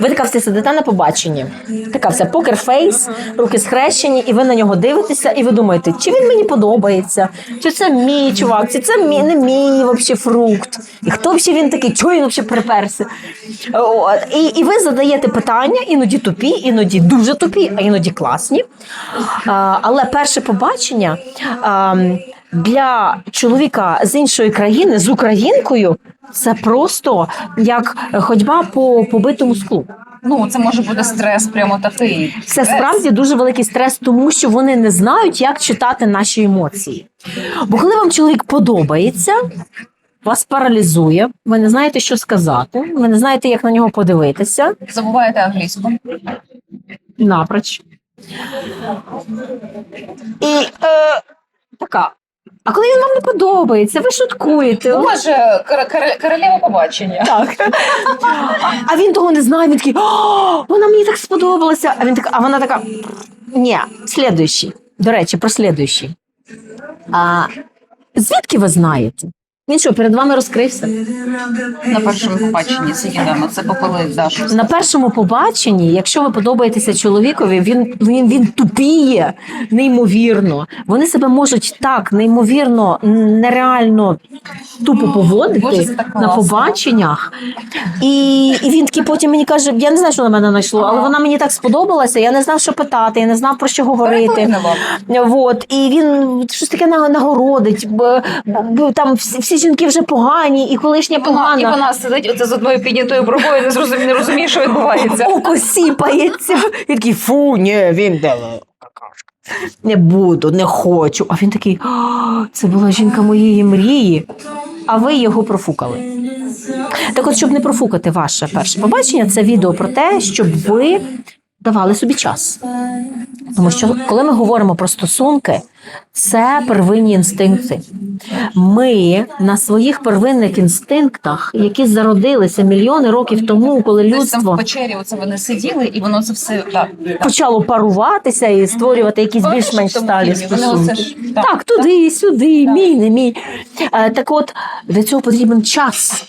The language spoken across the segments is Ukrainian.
Ви така вся сидите на побаченні, така вся покерфейс, руки схрещені, і ви на нього дивитеся, і ви думаєте, чи він мені подобається, чи це мій чувак, чи це мій, не мій вообще фрукт. І хто взагалі він такий, чого він взагалі приперся? От. І, і ви задаєте питання, іноді тупі, іноді дуже тупі, а іноді класні. А, але перше побачення. А, для чоловіка з іншої країни з українкою це просто як ходьба по побитому склу. Ну, це може бути стрес, прямо такий. Це справді дуже великий стрес, тому що вони не знають, як читати наші емоції. Бо коли вам чоловік подобається, вас паралізує, ви не знаєте, що сказати, ви не знаєте, як на нього подивитися. Забуваєте англійську. Напроч. І е, така. А коли він вам не подобається, ви шуткуєте. Може, кор- кор- королева побачення. Так. А він того не знає, він такий, «О, вона мені так сподобалася. А він так, а вона така, ні, слідуючий. До речі, про слідуючий. А, звідки ви знаєте? Він що, перед вами розкрився? На першому побаченні сиділи, це попили Дашу. На першому побаченні, якщо ви подобаєтеся чоловікові, він, він, він тупіє неймовірно. Вони себе можуть так неймовірно, нереально тупо Боже, поводити так на побаченнях. І, і він такий потім мені каже: я не знаю, що на мене знайшло, але вона мені так сподобалася. Я не знав, що питати, я не знав про що говорити. От, і він щось таке нагородить. Там всі, жінки вже погані, і колишня І вона, погана. і вона сидить оце з одною піднятою бровою, не зрозуміє, не розуміє, що відбувається. Око сіпається. І такий, фу, ні, він де какашка. Не буду, не хочу. А він такий, це була жінка моєї мрії, а ви його профукали. Так от, щоб не профукати ваше перше побачення, це відео про те, щоб ви давали собі час. Тому що коли ми говоримо про стосунки, це первинні інстинкти. Ми на своїх первинних інстинктах, які зародилися мільйони років тому, коли Десь там в людство печері оце вони сиділи, і воно це все так. так. почало паруватися і створювати якісь більш-менш сталі стосунки. ж- Так, так, туди, сюди, мій, не мій. Е, Так от для цього потрібен час.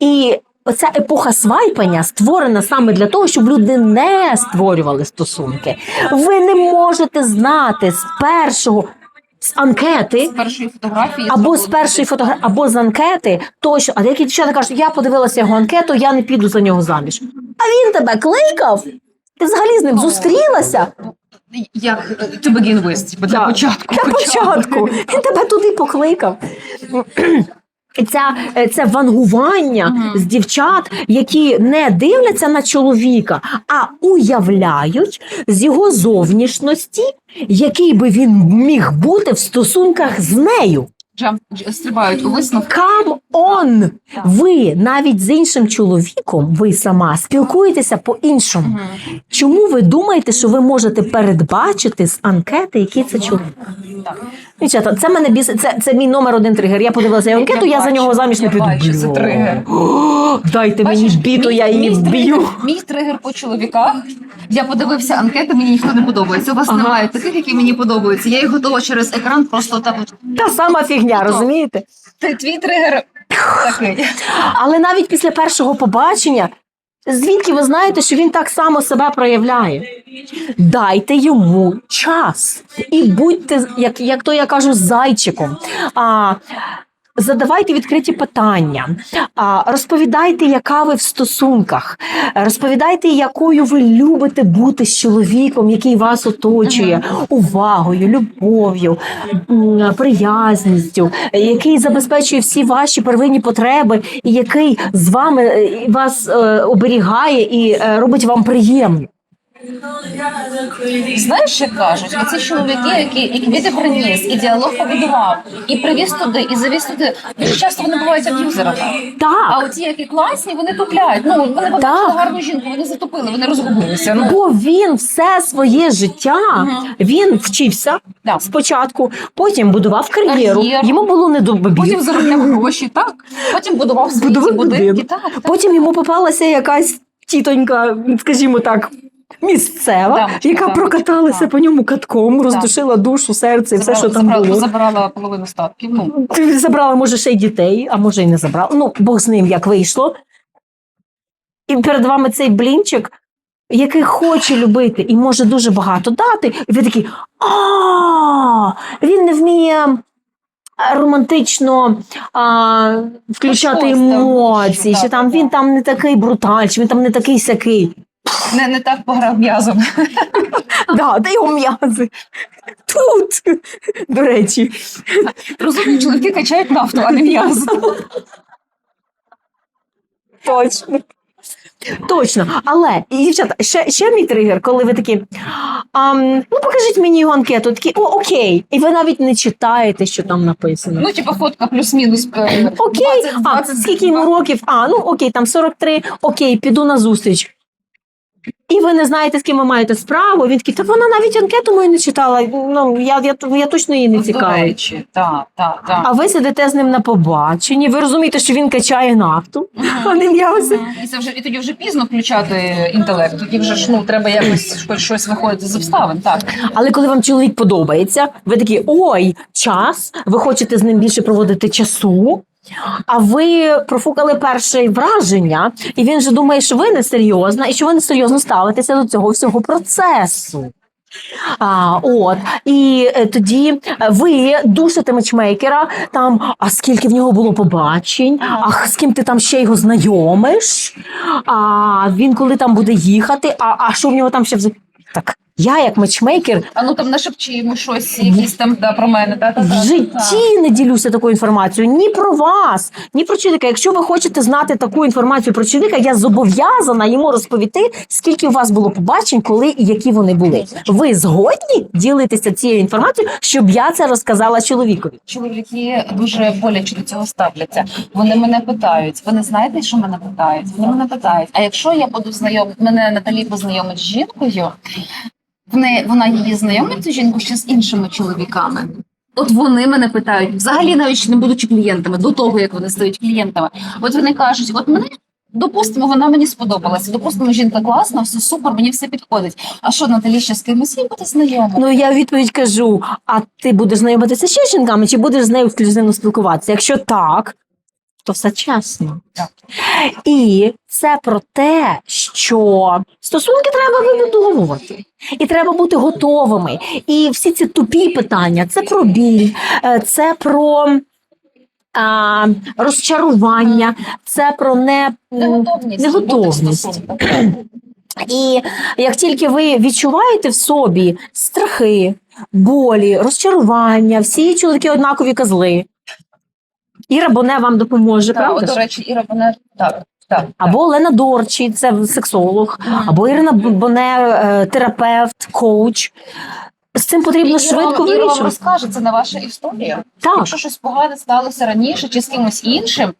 І оця епоха свайпання створена саме для того, щоб люди не створювали стосунки. Ви не можете знати з першого з анкети. З першої фотографії Або з першої фотографії, або з анкети, точно. А деякі дівчата кажуть, я подивилася його анкету, я не піду за нього заміж. А він тебе кликав? Ти взагалі з ним зустрілася? Як to begin with, для початку. Для початку. Він тебе туди покликав. Ця, е, це вангування Мгм. з дівчат, які не дивляться на чоловіка, а уявляють з його зовнішності, який би він міг бути в стосунках з нею. Джам дж- стрибають у висновки. Come on! Ви навіть з іншим чоловіком, ви сама спілкуєтеся по-іншому. Чому ви думаєте, що ви можете передбачити з анкети, який це чоловік? Так. Дівчата, це мене біс... це, це мій номер один тригер. Я подивилася анкету, я, за бачу, нього заміж не я піду. бачу, це тригер. О, Дайте мені Бачиш, біту, мій- я її мій вб'ю. тригер- Мій тригер по чоловіках. Я подивився анкети, мені ніхто не подобається. У вас Ага. немає таких, які мені подобаються. Я їх готова через екран просто так. от. Та сама фігня, розумієте? Ти твій тригер такий. Але навіть після першого побачення, звідки ви знаєте, що він так само себе проявляє? Дайте йому час і будьте, як, як то я кажу, зайчиком. А, Задавайте відкриті питання, розповідайте, яка ви в стосунках, розповідайте, якою ви любите бути з чоловіком, який вас оточує, увагою, любов'ю, приязністю, який забезпечує всі ваші первинні потреби, і який з вами е, вас е, оберігає і е, робить вам приємно. Знаєш, як кажуть, оці чоловіки, які, які він приніс, і діалог побудував, і привіз туди, і завіз туди. Дуже часто вони бувають аб'юзерами. А оті, які класні, вони тупляють. Ну вони побачили гарну жінку, вони затопили, вони розгубилися. Ну бо він все своє життя він вчився Да. спочатку, потім будував кар'єру. Кар'єру. Йому було не до бабів. потім заробляв гроші, так потім будував Будував будинки. будинок. Так, так. Потім йому попалася якась тітонька, скажімо так. Місцева, Дамочка, яка дамочка, прокаталася так. по ньому катком, роздушила душу, серце і все, що там забрала, було. забрала половину статків. Ну Забрала, може, ще й дітей, а може, й не забрала. Ну, Бог з ним як вийшло. і перед вами цей блінчик, який хоче любити і може дуже багато дати, і ви такі, а він не вміє романтично а, включати емоції, що там він там не такий бруталь, чи він там не такий сякий. Не, не так пограв м'язом. Да, де його м'язи? Тут. До речі. Розумні чоловіки качають нафту, а не м'яз. Точно. Точно. Але, і, дівчата, ще, ще мій тригер, коли ви такі, ам, ну покажіть мені його анкету, такі, о, окей. І ви навіть не читаєте, що там написано. Ну, типу, фотка плюс-мінус. е, Окей, 20, а скільки йому років? А, ну окей, там 43, окей, піду на зустріч. І ви не знаєте, з ким ви маєте справу. Він такий, та вона навіть анкету мою не читала. Ну, я, я, я точно її не До речі, так, так, так. А ви сидите з ним на побаченні, ви розумієте, що він качає нафту, а не м'язи. Мгм. І це вже і тоді вже пізно включати інтелект. Тоді вже ж ну треба якось щось виходити з обставин. Так Але коли вам чоловік подобається, ви такі ой, час, ви хочете з ним більше проводити часу. А ви профукали перше враження, і він же думає, що ви не серйозна, і що ви не серйозно ставитеся до цього всього процесу. А, от і е, тоді е, ви душите матчмейкера, там, а скільки в нього було побачень, а з ким ти там ще його знайомиш, а він коли там буде їхати, а, а що в нього там ще взагалі? Так, я як матчмейкер а ну там нашепчи йому щось, якісь там да, про мене. Та, та, та, в житті не ділюся такою інформацією ні про вас, ні про чоловіка. Якщо ви хочете знати таку інформацію про чоловіка, я зобов'язана йому розповісти, скільки у вас було побачень, коли і які вони були. Ви згодні ділитися цією інформацією, щоб я це розказала чоловікові? Чоловіки дуже боляче до цього ставляться. Вони мене питають. Ви не знаєте, що мене питають? Вони мене питають. А якщо я буду знайом, мене Наталі познайомить з жінкою, вони, вона її знайомить цю жінку ще з іншими чоловіками. От вони мене питають, взагалі навіть ще не будучи клієнтами, до того як вони стають клієнтами. От вони кажуть, от мене. Допустимо, вона мені сподобалася. Допустимо, жінка класна, все супер, мені все підходить. А що Наталі ще з кимось їй буде знайома? Ну я відповідь кажу: а ти будеш знайомитися ще з жінками, чи будеш з нею ексклюзивно спілкуватися? Якщо так, то все чесно. Так. І це про те, що стосунки треба вибудовувати, і треба бути готовими. І всі ці тупі питання це про біль, е, це про. А, розчарування, це про не Неготовність. і як тільки ви відчуваєте в собі страхи, болі, розчарування, всі чоловіки однакові козли. Іра Боне вам допоможе, Так, правда? от, до речі, Іра, Боне так, так. Або Олена Дорчі, це сексолог, так. або Ірина Боне, е, терапевт, коуч. З цим потрібно І швидко вам- Іра вам розкаже, це не ваша історія. Так, Якщо щось погане сталося раніше чи з кимось іншим,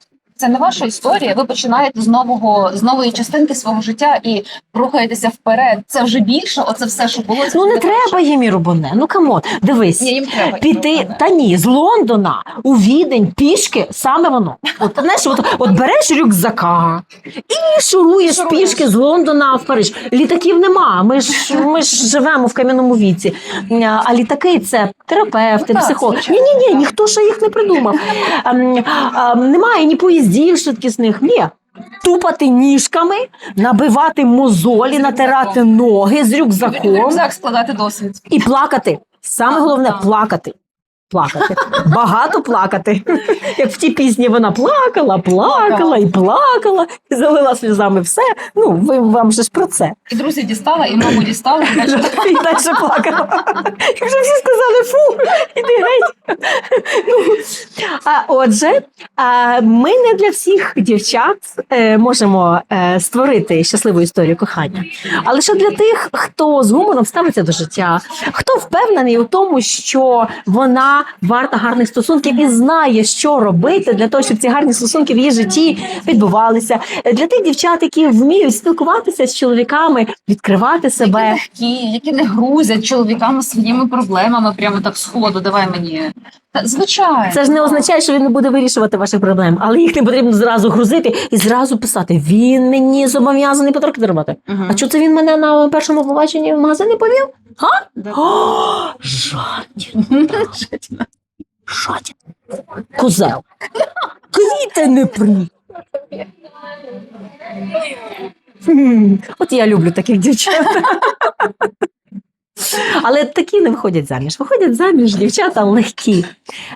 це не ваша історія. Ви починаєте з нового з нової частинки свого життя і рухаєтеся вперед. Це вже більше. Оце все, що було. ну не треба їм Боне. Ну камон, дивись. Ні, їм треба Піти та ні, з Лондона у Відень пішки саме воно. От знаєш, от, от береш рюкзака і шуруєш Шуруєш. пішки з Лондона в Париж. Літаків нема. Ми ж ми ж живемо в кам'яному віці. А літаки це терапевти, Ну, психологи. Ні, ні, ні, ніхто ще їх не придумав. Ем, ем, немає ні поїздів швидкісних. Ні. Тупати ніжками, набивати мозолі, натирати ноги з рюкзаком рюкзак складати досвід. і плакати. Саме головне плакати. Плакати. Багато плакати. Як в тій пісні вона плакала, плакала і плакала, і залила сльозами все. Ну, ви вам же ж про це. І друзі дістала, і маму дістала. і далі І далі плакала. І вже всі сказали, фу, іди геть. Ну, а отже, ми не для всіх дівчат е, можемо е, створити щасливу історію кохання, а лише для тих, хто з гумором ставиться до життя, хто впевнений у тому, що вона варта гарних стосунків і знає, що робити для того, щоб ці гарні стосунки в її житті відбувалися. Для тих дівчат, які вміють спілкуватися з чоловіками, відкривати себе. легкі, які не грузять чоловіками своїми проблемами прямо так сходу. Давай мені. Звичайно. Це ж не означає, що він не буде вирішувати ваших проблем, але їх не потрібно зразу грузити і зразу писати. Він мені зобов'язаний подарки дарувати. Мгм. А чого це він мене на першому побаченні в магазин не повів? Га? Да. О, жадін, жадін. Козел. Квіти не при. От я люблю таких дівчат. Але такі не виходять заміж. Виходять заміж дівчата легкі,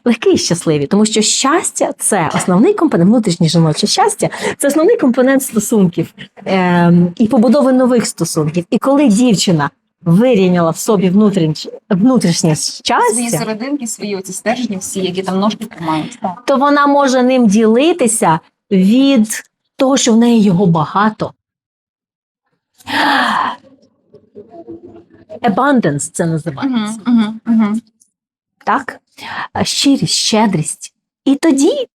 легкі і щасливі, тому що щастя це основний компонент, внутрішнє жіноче щастя, це основний компонент стосунків ем, і побудови нових стосунків. І коли дівчина вирівняла в собі внутрішнє, внутрішнє Свої щастя, серединки, свої оці стержні, всі, які там ножки тримають. То вона може ним ділитися від того, що в неї його багато. Abundance це називається. Угу, угу, угу. Так? Щирість, щедрість. І тоді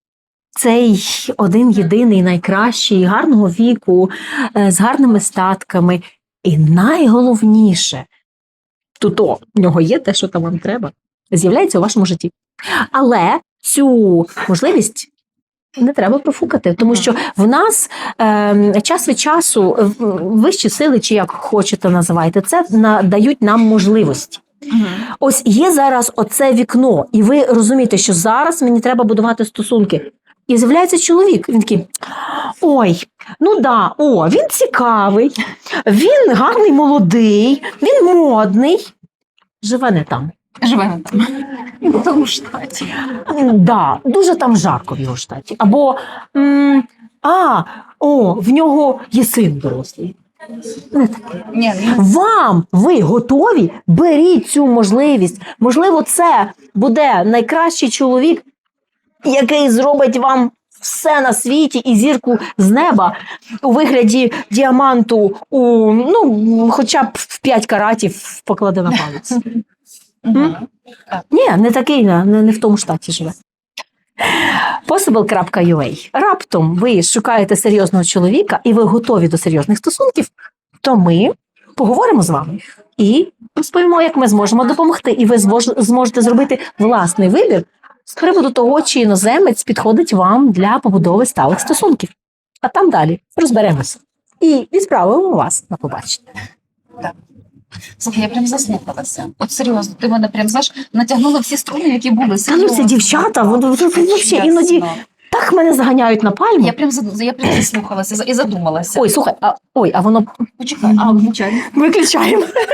цей один єдиний найкращий, гарного віку, е, з гарними статками. І найголовніше, тут в нього є те, що там вам треба, з'являється у вашому житті. Але цю можливість не треба профукати, тому що в нас е, час від часу е, вищі сили, чи як хочете називайте, це надають нам можливості. Угу. Ось є зараз оце вікно, і ви розумієте, що зараз мені треба будувати стосунки. І з'являється чоловік. Він такий: ой, ну да, о, він цікавий, він гарний молодий, він модний. Живе не там. Живе там. В тому штаті. Да, дуже там жарко в його штаті. Або м, а, о, в нього є син дорослий. Не таке. Ні, Вам ви готові? Беріть цю можливість. Можливо, це буде найкращий чоловік, який зробить вам все на світі і зірку з неба у вигляді діаманту у ну, хоча б в 5 каратів покладе на палець. Угу. Ні, не такий, не, не в тому штаті живе. Possible.ua. Раптом ви шукаєте серйозного чоловіка і ви готові до серйозних стосунків, то ми поговоримо з вами і розповімо, як ми зможемо допомогти, і ви змож- зможете зробити власний вибір з приводу того, чи іноземець підходить вам для побудови сталих стосунків. А там далі розберемося і відправимо вас на побачення. Слухай, я прям заслухалася. От серйозно, ти мене прям знаєш, натягнула всі струни, які були. Та ну це дівчата, вони взагалі іноді так мене заганяють на пальму. Я прям зад- я прям заслухалася і задумалася. Ой, слухай, а ой, а воно Почекай, а, виключаємо. виключаємо.